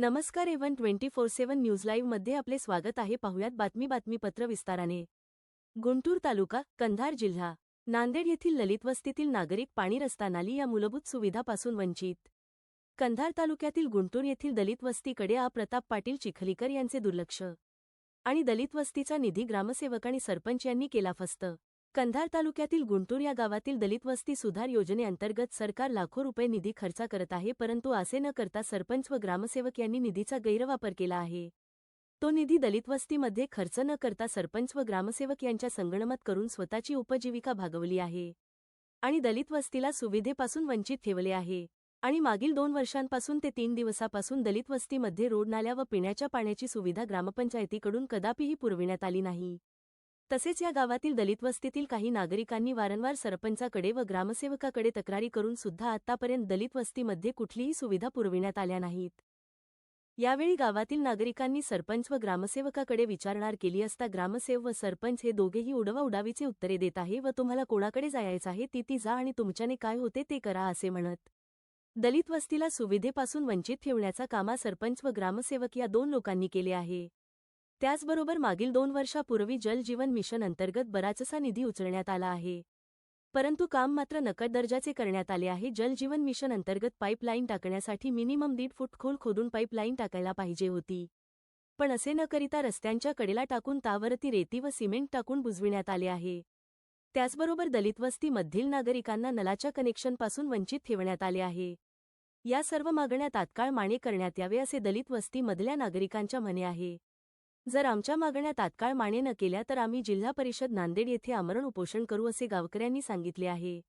नमस्कार एव्हन twenty four seven न्यूजमध्ये आपले स्वागत आहे. पाहुयात बातमी बातमीपत्र विस्ताराने. गुंटूर तालुका कंधार जिल्हा. नांदेड येथील ललित वस्तीतील नागरिक पाणी रस्ता नाली या मूलभूत सुविधापासून वंचित. कंधार तालुक्यातील गुंटूर येथील दलित वस्तीकडे आ. प्रताप पाटील चिखलीकर यांचे दुर्लक्ष. आणि दलित वस्तीचा निधी ग्रामसेवक आणि सरपंच यांनी केला फस्त. कंधार तालुक्यातील गुंटूर या गावातील दलित वस्ती सुधार योजनेअंतर्गत सरकार लाखो रुपये निधी खर्च करत आहे परंतु असे न करता सरपंच व ग्रामसेवक यांनी निधीचा गैरवापर केला आहे. तो निधी दलित वस्तीमध्ये खर्च न करता सरपंच व ग्रामसेवक यांच्या संगणमत करून स्वतःची उपजीविका भागवली आहे. आणि दलित वस्तीला सुविधेपासून वंचित ठेवले आहे. आणि मागील दोन वर्षांपासून ते तीन दिवसापासून दलित वस्तीमध्ये रोड नाल्या व पिण्याच्या पाण्याची सुविधा ग्रामपंचायतीकडून कदापिही पुरविण्यात आली नाही. तसेच या गावातील दलित वस्तीतील काही नागरिकांनी वारंवार सरपंचाकडे व ग्रामसेवकाकडे तक्रारी करून सुद्धा आतापर्यंत दलित वस्तीमध्ये कुठलीही सुविधा पुरविण्यात आल्या नाहीत. यावेळी गावातील नागरिकांनी सरपंच व ग्रामसेवकाकडे विचारणार केली असता ग्रामसेवक व सरपंच हे दोघेही उडवाउडावीचे उत्तरे देत आहे व तुम्हाला कोणाकडे जायचं आहे ती ती जा आणि तुमच्याने काय होते ते करा असे म्हणत. दलित वस्तीला सुविधेपासून वंचित ठेवण्याचा कामा सरपंच व ग्रामसेवक या दोन लोकांनी केले आहे. त्याचबरोबर मागील दोन वर्षापूर्वी जल जीवन मिशन अंतर्गत बराचसा निधी उचलण्यात आला आहे. परंतु काम मात्र नकद दर्जाचे करण्यात आले आहे. जल जीवन मिशन अंतर्गत पाईपलाईन टाकण्यासाठी मिनिमम दीड फूट खोल खोदून पाईपलाईन टाकायला पाहिजे होती. पण असे न करिता रस्त्यांच्या कडेला टाकून तावरती रेती व सिमेंट टाकून बुजविण्यात आले आहे. त्याचबरोबर दलित वस्तीमधील नागरिकांना नलाच्या कनेक्शनपासून वंचित ठेवण्यात आले आहे. या सर्व मागण्या तात्काळ माने करण्यात यावे असे दलित वस्तीमधल्या नागरिकांच्या म्हणे आहे. जर आमच्या मागण्या तात्काळ मान्य न केल्या तर आम्ही जिल्हा परिषद नांदेड येथे आमरण उपोषण करू असे गावकऱ्यांनी सांगितले आहे.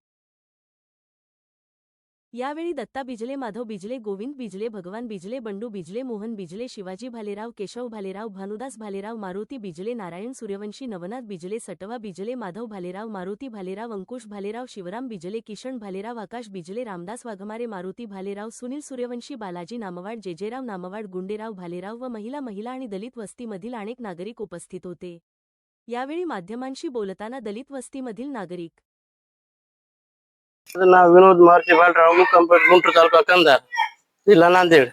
यावेळी दत्ता बिजले माधव बिजले गोविंद बिजले भगवान बिजले बंडू बिजले मोहन बिजले शिवाजी भालेराव केशव भालेराव भानुदास भालेराव मारुती बिजले नारायण सूर्यवंशी नवनाथ बिजले सटवा बिजले माधव भालेराव मारुती भालेराव अंकुश भालेराव शिवराम बिजले किशन भालेराव आकाश बिजले रामदास वाघमारे मारुती भालेराव सुनील सूर्यवंशी बालाजी नामवाड जेजेराव नामवाड गुंडेराव भालेराव व महिला महिला आणि दलित वस्तीमधील अनेक नागरिक उपस्थित होते. यावेळी माध्यमांशी बोलताना दलित वस्तीमधील नागरिक माझं नाव विनोद महर्षी बालराव. मुक्कामपेठ गुंटूर तालुका कंधार जिल्हा नांदेड.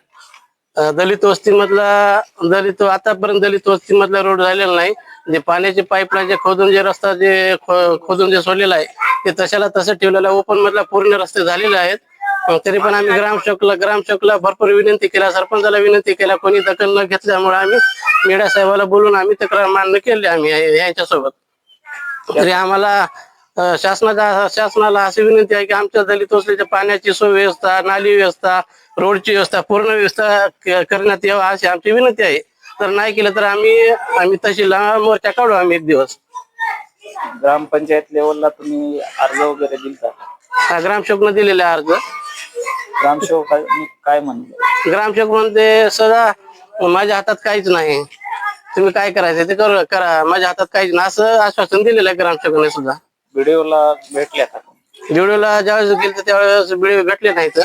दलित वस्तीमधला दलित आतापर्यंत दलित वस्तीमधला रोड झालेला नाही. जे पाण्याचे पाईपलाईन जे खोदून जे रस्ता जे खोदून जे सोडलेला आहे ते तशाला तसं ठेवलेलं आहे. ओपन मधला पूर्ण रस्ते झालेले आहेत. तरी पण आम्ही ग्रामसेवकला ग्रामसेवकला भरपूर विनंती केला सरपंचाला विनंती केल्या. कोणी दखल न घेतल्यामुळे आम्ही मीडिया साहेबाला बोलून आम्ही तक्रार मान्य केली आम्ही या- यांच्यासोबत. तरी आम्हाला शासनाचा शासनाला अशी विनंती आहे की आमच्या दलित वस्तीच्या पाण्याची सुव्यवस्था नाली व्यवस्था रोडची व्यवस्था पूर्ण व्यवस्था करण्यात यावा अशी आमची विनंती आहे. तर नाही केलं तर आम्ही आम्ही तशी मोर्चा काढू आम्ही एक दिवस. ग्रामपंचायत लेवलला तुम्ही अर्ज वगैरे दिलता हा, ग्रामसेवकनं दिलेले अर्ज. ग्रामसेवक काय म्हणले? ग्रामसेवक म्हणते सदा माझ्या हातात काहीच नाही. तुम्ही काय करायचं ते करू करा. माझ्या हातात काहीच नाही. असं आश्वासन दिलेलं आहे ग्रामसेवकाने सुद्धा. व्हिडिओला भेटल्या का? व्हिडिओला ज्यावेळेस गेले त्यावेळेस व्हिडिओ भेटले नाहीत.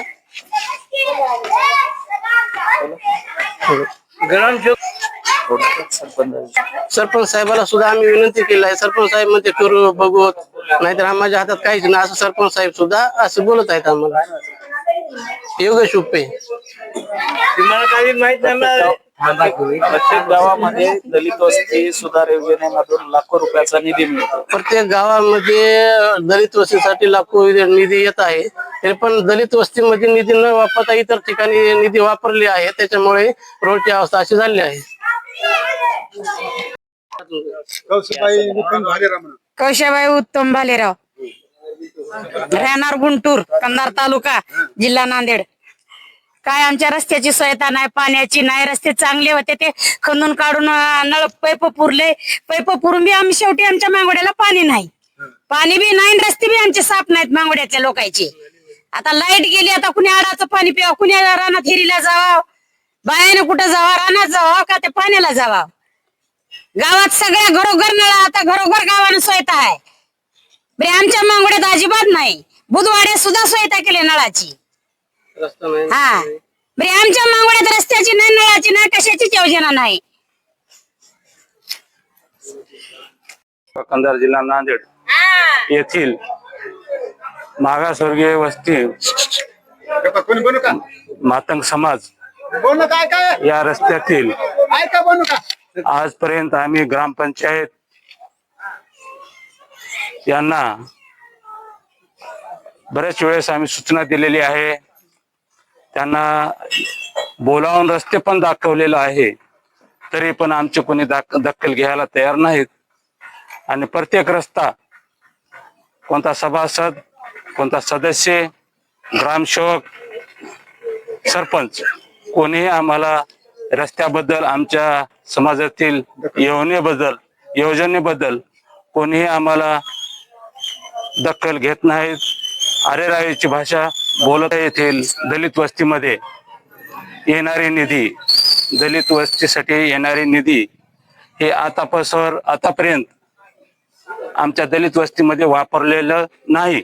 ग्रामसेवक थोडक्यात सरपंच सरपंच साहेबाला सुद्धा आम्ही विनंती केली आहे. सरपंच साहेब म्हणते करू बघू नाहीतर माझ्या हातात काहीच नाही. असं सरपंच साहेब सुद्धा असं बोलत आहेत आम्हाला. योगेश उप्पे तुम्हाला काही माहीत प्रत्येक गावामध्ये दलित वस्ती सुधार योजनेमधून लाखो रुपयाचा निधी मिळतो. प्रत्येक गावामध्ये दलित वस्तीसाठी लाखो निधी येत आहे. तरी पण दलित वस्तीमध्ये निधी न वापरता इतर ठिकाणी निधी वापरले आहे. त्याच्यामुळे रोडची अवस्था अशी झाली आहे. कौशबाई उत्तम भालेराव म्हणा कौशाबाई उत्तम भालेराव. राहणार गुंटूर कंधार तालुका जिल्हा नांदेड. काय आमच्या रस्त्याची सोयता नाही पाण्याची नाही रस्ते चांगले होते ते खंदून काढून नळ पैप पुरले. पैप पुरून बी आम्ही शेवटी आमच्या मांगोड्याला पाणी नाही. पाणी बी नाही रस्ते बी आमचे साफ नाहीत मांगोड्यातल्या लोकांचे. आता लाइट गेली आता कुणी आडाचं पाणी प्यावं कुणी रानात हिरीला जावा. बायाने कुठं जावा रानात जावा का ते पाण्याला जावा? गावात सगळ्या घरोघर नळ आता घरोघर गावानं सोयता आहे. बरे आमच्या मांगोड्यात अजिबात नाही. बुधवाड्या सुद्धा सोयता केली नळाची. हा. बरे आमच्या मांगोड्यात रस्त्याची नाही नळाची नाही कशाचीच योजना नाही? कंधार जिल्हा नांदेड येथील मागासवर्गीय वस्ती मातंग समाज बोलणं काय काय या रस्त्यातील ऐका बोलू का? आजपर्यंत आम्ही ग्रामपंचायत यांना बऱ्याच वेळेस आम्ही सूचना दिलेली आहे. त्यांना बोलावून रस्ते पण दाखवलेलं आहे. तरी पण आमचे कोणी दखल घ्यायला तयार नाहीत. आणि प्रत्येक रस्ता कोणता सभासद कोणता सदस्य ग्रामसेवक सरपंच कोणीही आम्हाला रस्त्याबद्दल आमच्या समाजातील योजनेबद्दल योजनेबद्दल कोणीही आम्हाला दखल घेत नाहीत. अरेरावीची भाषा बोलत येथील दलित वस्तीमध्ये येणारी निधी दलित वस्तीसाठी येणारी निधी हे आतापासून आतापर्यंत आमच्या दलित वस्तीमध्ये वापरलेलं नाही.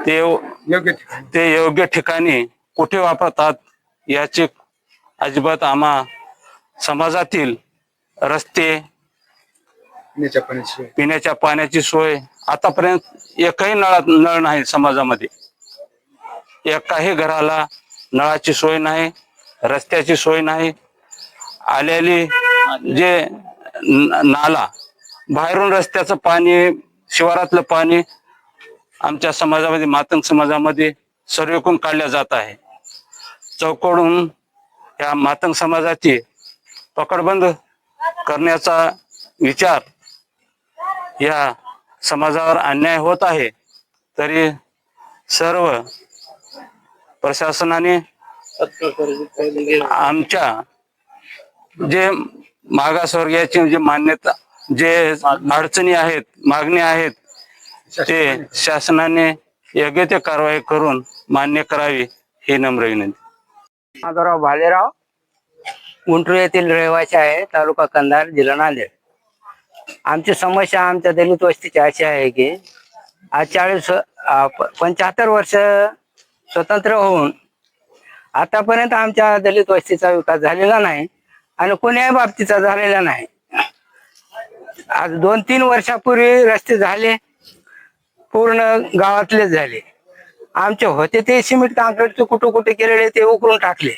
ते योग्य ठिकाणी. ते योग्य ठिकाणी कुठे वापरतात याची अजिबात आम्हा समाजातील रस्ते पिण्याच्या पाण्याची पिण्याच्या पाण्याची सोय आतापर्यंत एकही नळात नळ नाही समाजामध्ये. एकाही घराला नळाची सोय नाही रस्त्याची सोय नाही. आलेली जे न- नाला बाहेरून रस्त्याचं पाणी शिवारातलं पाणी आमच्या समाजामध्ये मातंग समाजामध्ये सर्वेकून काढल्या जात आहे. चौकडून या मातंग समाजाची पकडबंद करण्याचा विचार या समाजावर अन्याय होत आहे तरी सर्व प्रशासनाने आमच्या जे मागासवर्गीयाची जे मान्यता जे अडचणी आहेत मागणी आहेत ते शासनाने योग्य ते कारवाई करून मान्य करावी ही नम्र विनंती. माधवराव भालेराव. गुंटूर येथील रहिवासी आहे तालुका कंधार जिल्हा नांदेड. आमची समस्या आमच्या दलित वस्तीची अशी आहे की आज चाळीस पंच्याहत्तर वर्ष स्वतंत्र होऊन आतापर्यंत आमच्या दलित वस्तीचा विकास झालेला नाही आणि कोण्याही बाबतीचा झालेला नाही. आज दोन तीन वर्षापूर्वी रस्ते झाले पूर्ण गावातलेच झाले. आमचे होते ते सिमेंट काँक्रीटचे कुठं कुठे केलेले ते उकरून टाकले.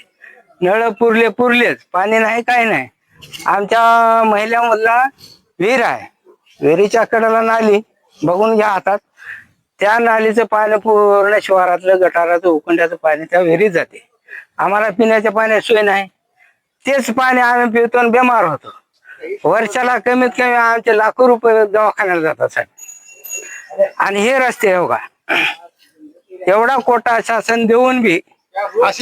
नळ पुरले पुरलेच. पाणी नाही काय नाही. आमच्या महिलामधला विहीर आहे. विहिरीच्या कडेला नाली बघून घ्या हातात. त्या नालीचं पाणी पूर्ण शिवारातलं गटाराचं उकंड्याचं पाणी त्या विहिरीत जाते. आम्हाला पिण्याच्या पाण्याची सोय नाही. तेच पाणी आम्ही पितो आणि बेमार होतो. वर्षाला कमीत कमी आमचे लाखो रुपये दवाखान्याला जातात साहेब. आणि हे रस्ते हो का एवढा कोटा शासन देऊन बी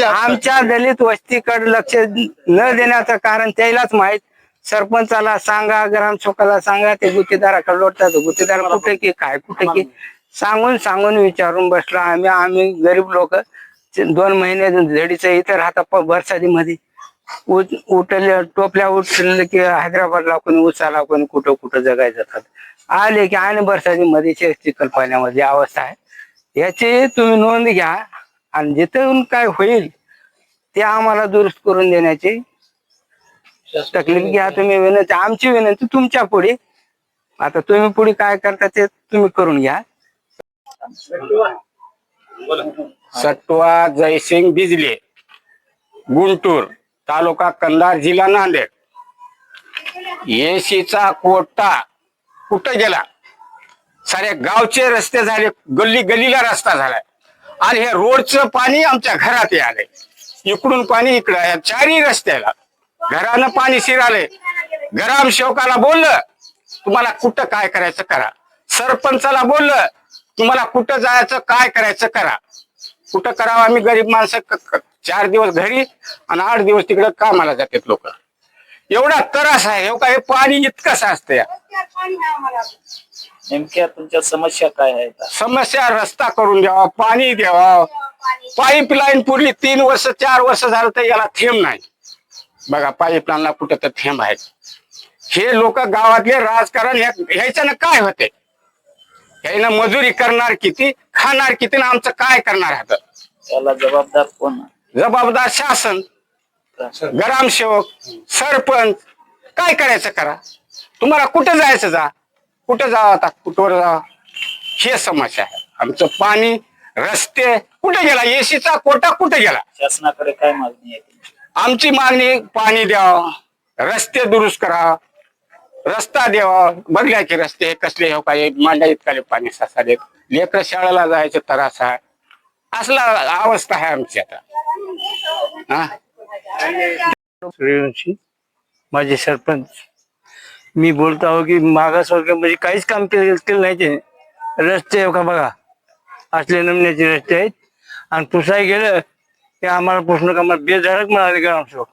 आमच्या दलित वस्तीकडे लक्ष न देण्याचं कारण त्यालाच माहीत. सरपंचाला सांगा ग्रामसेवकाला सांगा ते गुत्तेदाराकडे लोटतात गुत्तेदार कुठे की काय कुठे की. सांगून सांगून विचारून बसलो आम्ही. आम्ही गरीब लोक. दोन महिने झडीचं इथं राहता बरसातीमध्ये उठ उठले टोपल्या उठले की हैदराबादला कोणी उचाला कोणी कुठं कुठं जगायचं जातात. आले की आणि बरसातीमध्ये चिखल पाण्यामध्ये अवस्था आहे. याची तुम्ही नोंद घ्या आणि जिथून काय होईल ते आम्हाला दुरुस्त करून देण्याची तकलीफ घ्या तुम्ही विनंती. आमची विनंती तुमच्यापुढे. आता तुम्ही पुढे काय करता ते तुम्ही करून घ्या. सत्वा जयसिंग बिजले गुंटूर तालुका कंधार जिल्हा नांदेड. येशीचा कोटा कुठं गेला? सारे गावचे रस्ते झाले गल्ली गल्लीला रस्ता झालाय आणि हे रोडचं पाणी आमच्या घरात आलंय इकडून पाणी इकडं चारही रस्त्याला घरानं पाणी शिरालंय. घराम शेवकाला बोललं तुम्हाला कुठं काय करायचं करा. सरपंचाला बोललं तुम्हाला कुठं जायचं काय करायचं करा. कुठं करावं आम्ही गरीब माणसं क- क- चार दिवस घरी आणि आठ दिवस तिकडे कामाला जातात लोक. एवढा त्रास आहे हो का? हे पाणी इतकंच असतं या नेमक्या तुमच्या समस्या काय आहेत? समस्या रस्ता करून द्यावा पाणी द्यावा. पाईपलाईन पुरली तीन वर्ष चार वर्ष झालं तर याला थेंब नाही. बघा पाईपलाईनला कुठं तर थेंब आहेत. हे लोक गावातले राजकारण ह्या- ह्याच्यानं काय होते ह्यानं मजुरी करणार किती खाणार किती आणि आमचं काय करणार आहे त्याला जबाबदार कोण? जबाबदार शासन ग्रामसेवक सरपंच काय करायचं करा? तुम्हाला कुठं जायचं जा? कुठं जावं आता? कुठवर जावं हे समस्या आहे. आमचं पाणी रस्ते कुठे गेला? एसीचा कोटा कुठे गेला? शासनाकडे काय मागणी आहे आमची मागणी पाणी द्यावं रस्ते दुरुस्त करा. रस्ता द्यावा बदलायचे रस्ते हे कसले हो काय? मांडा इतकाले पाणी सासाले लेकर शाळेला जायचे त्रास. आहे असला अवस्था आहे आमची आता. हा? सूर्यवंशी माझे सरपंच मी बोलतो आहो की मागासवर्गामध्ये म्हणजे काहीच काम केलं केलं नाही ते रस्ते हो का बघा? असले नमुन्याचे रस्ते आहेत. आणि पुसाय गेलं ते आम्हाला पुसणं का बेधडक मिळाले ग्रामसेवक.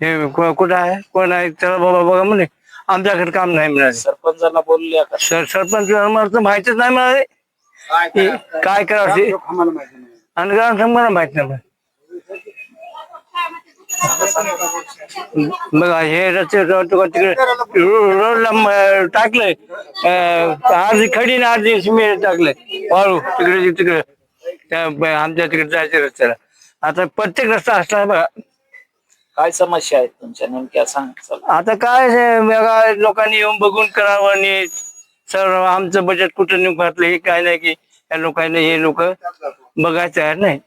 हे कुठं आहे? कोण आहे? त्याला बाबा बघा म्हणे. आमच्याकडे काम नाही मिळाले. सरपंचांना बोलले का? सर सरपंच माहितीच नाही मिळाले. काय करावं ते आम्हाला माहिती नाही. आणि मला माहीत नाही मग. बघा हे रस्ते रोड तिकडे रो- रोडला म- टाकलंय. अं, अर्धी खडी ना अर्धी सिमेंट टाकलंय. वाळू तिकडे तिकडे. त्या ब- आमच्या तिकडे जायचं रस्त्याला. आता प्रत्येक रस्ता असला बघा. काय समस्या आहेत तुमच्या नेमक्या सांग चला. आता काय हे बघा लोकांनी येऊन बघून करावं आणि सर आमचं बजेट कुठं नेऊन हे काय नाही की या लोकांनी हे लोक बघायचं आहे नाही